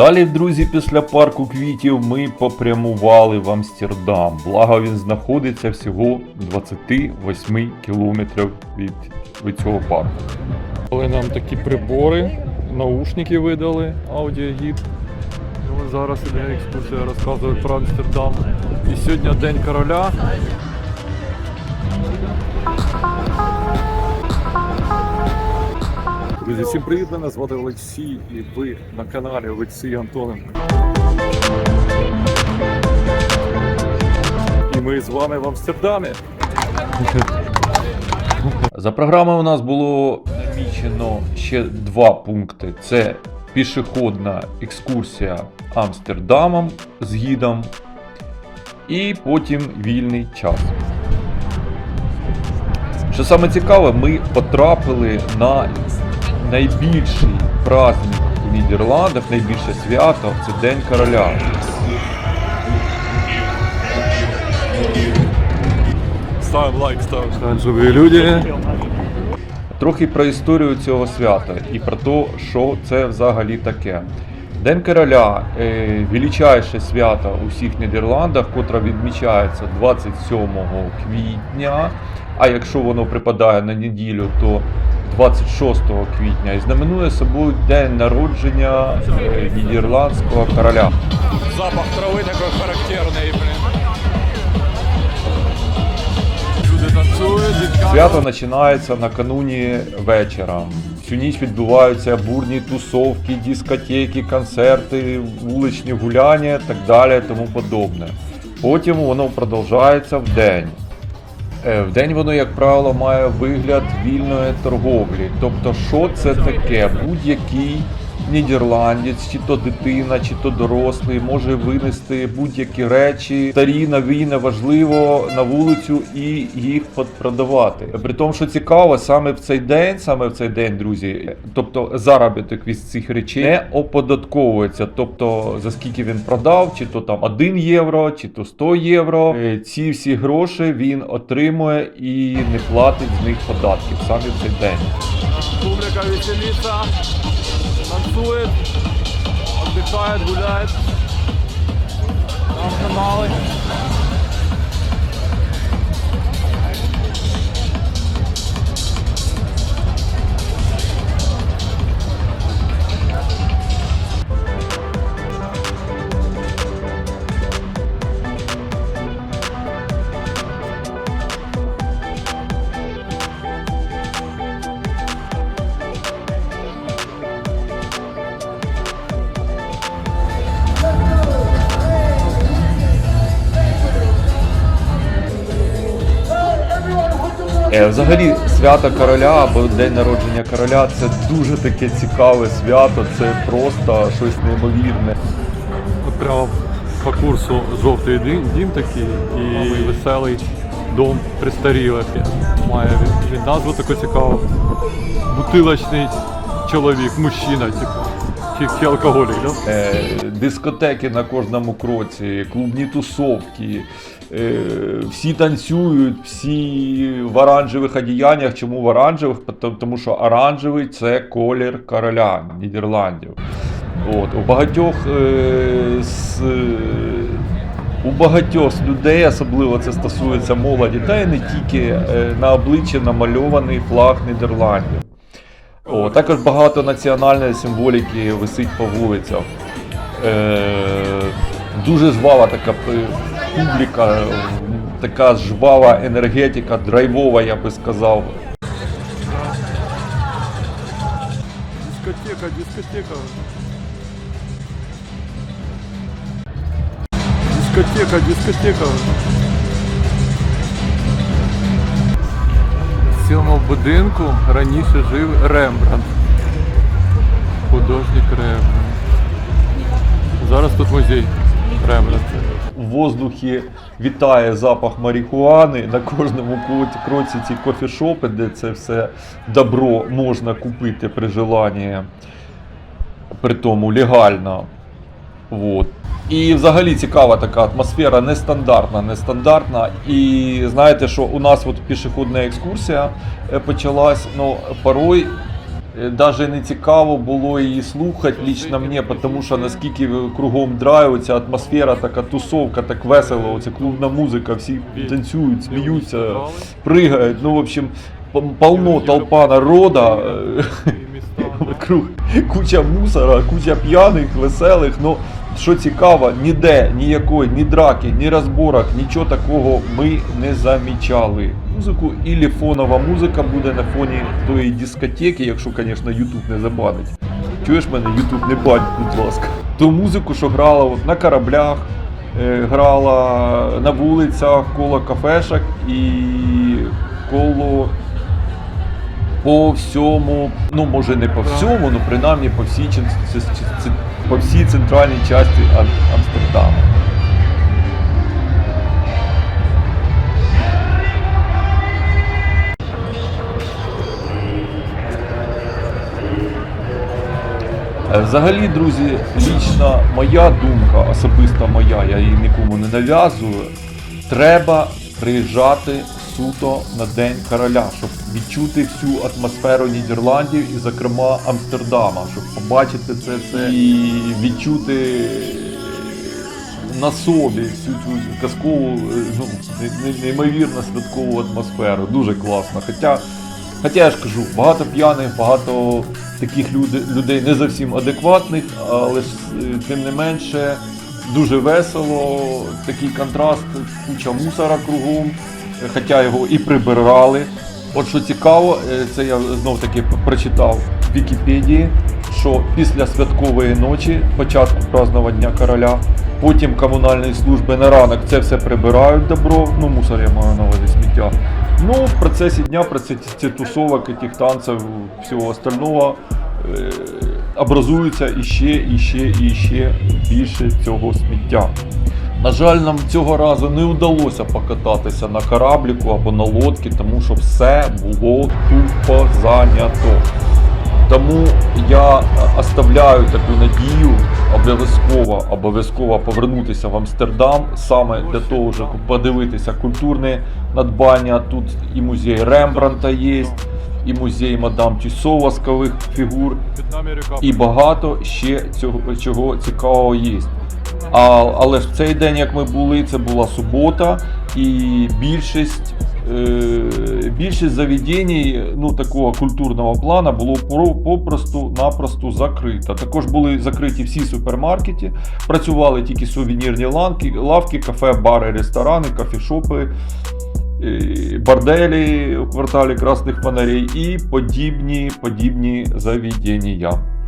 Далі, друзі, після парку квітів ми попрямували в Амстердам. Благо він знаходиться всього 28 кілометрів від, від цього парку. Дали нам такі прибори, наушники видали, аудіогід. І от зараз іде екскурсія, розказує про Амстердам. І сьогодні День короля. Друзі, всім привіт, мене звати Олексій і ви на каналі Олексій Антоненко. І ми з вами в Амстердамі. За програмою у нас було намічено ще два пункти: це пішохідна екскурсія Амстердамом з гідом, і потім вільний час. Що саме цікаве, ми потрапили на найбільший праздник в Нідерландах, найбільше свято це День короля. Ставимо лайк, ставимо. Живі люди. Трохи про історію цього свята і про те, що це взагалі таке. День короля е, величайше свято у всіх Нідерландах, котре відмічається 27 квітня. А якщо воно припадає на неділю, то 26 квітня і знаменує собою день народження е, нідерландського короля. Запах трави такий характерний. Свято починається накануні вечора. Всю ніч відбуваються бурні тусовки, дискотеки, концерти, вуличні гуляння, так далі, тому подобне. Потім воно продовжується в день. Е, В день воно, як правило, має вигляд вільної торговлі. Тобто, що це таке? Будь-який нідерландець, чи то дитина, чи то дорослий, може винести будь-які речі, старі, нові, неважливо, на вулицю і їх продавати. При тому, що цікаво, саме в цей день, саме в цей день, друзі, тобто заробіток від цих речей не оподатковується. Тобто, за скільки він продав, чи то там 1 євро, чи то 100 євро. Е, Ці всі гроші він отримує і не платить з них податків саме в цей день. Публика веселится, to it. I'll be fired, who died? Down the. Взагалі, свято короля або день народження короля це дуже таке цікаве свято, це просто щось неймовірне. От прямо по курсу жовтий дим, дім такий і веселий дом престарілих. Має він назву таку цікаву. Бутилочний чоловік, мужчина, типу. Чи алкоголік, да? Е, Дискотеки на кожному кроці, клубні тусовки, е, всі танцюють, всі в оранжевих одіяннях. Чому в оранжевих? Тому що оранжевий це колір короля Нідерландів. От, у багатьох е, з, у багатьох людей, особливо це стосується молоді, та й не тільки е, на обличчі намальований флаг Нідерландів. О, також багато національної символіки висить по вулицях. Е, дуже жвава така публіка, така жвава енергетика, драйвова, я би сказав. Дискотека, дискотека. Дискотека, дискотека. Цьому будинку раніше жив Рембрандт. Художник Рембрандт. Зараз тут музей Рембрандта. В воздухі вітає запах марихуани. На кожному кроці ці кофішопи, де це все добро можна купити при желанні, при тому легально. Вот. І взагалі цікава така атмосфера, нестандартна, нестандартна. І знаєте, що у нас от пішохідна екскурсія е, почалась, ну порой Даже не цікаво було її слухати лично мені, тому що наскільки кругом драйв, ця атмосфера, така тусовка, так весело, оця клубна музика, всі танцюють, сміються, пригають. Ну, в общем, полно толпа народа. е, куча мусора, куча п'яних, веселих. Ну що цікаво, ніде ніякої, ні драки, ні розборок, нічого такого ми не замічали. Музику ілі фонова музика буде на фоні тої дискотеки, якщо, звісно, Ютуб не забанить. Чуєш мене, Ютуб не бань, будь ласка. Ту музику, що грала от на кораблях, е, грала на вулицях, коло кафешок і коло по всьому, ну може не по всьому, ну принаймні по всій, по всій центральній часті Ам- Амстердаму. Е, Взагалі, друзі, лічна моя думка, особиста моя, я її нікому не нав'язую. Треба приїжджати суто на День короля, щоб відчути всю атмосферу Нідерландів і, зокрема, Амстердама, щоб побачити це все і відчути на собі всю цю казкову, е, ну, не- не- неймовірно святкову атмосферу. Дуже класно. Хоча Хоча я ж кажу, багато п'яних, багато таких люди, людей не зовсім адекватних, але ж е, тим не менше дуже весело, такий контраст, куча мусора кругом, хоча його і прибирали. От що цікаво, е, це я знов таки прочитав в Вікіпедії, що після святкової ночі, початку празднування Дня короля, потім комунальні служби на ранок це все прибирають добро, ну мусор я маю на увазі сміття. Ну, в процесі дня, в процесі тусовок, этих танців, всього остального е, образується іще, іще, і ще більше цього сміття. На жаль, нам цього разу не вдалося покататися на корабліку або на лодці, тому що все було тупо зайнято. Тому я е, оставляю таку надію обов'язково обов'язково повернутися в Амстердам саме для того, щоб подивитися культурне надбання. Тут і музей Рембранта є, і музей Мадам Тюссо воскових фігур, і багато ще цього чого цікавого є. А, але ж в цей день, як ми були, це була субота, і більшість, е, більшість заведень ну, такого культурного плану було попросту-напросто закрито. Також були закриті всі супермаркети, працювали тільки сувенірні ланки, лавки, кафе, бари, ресторани, кафешопи. е, Борделі у кварталі Красних Фонарей і подібні, подібні заведення.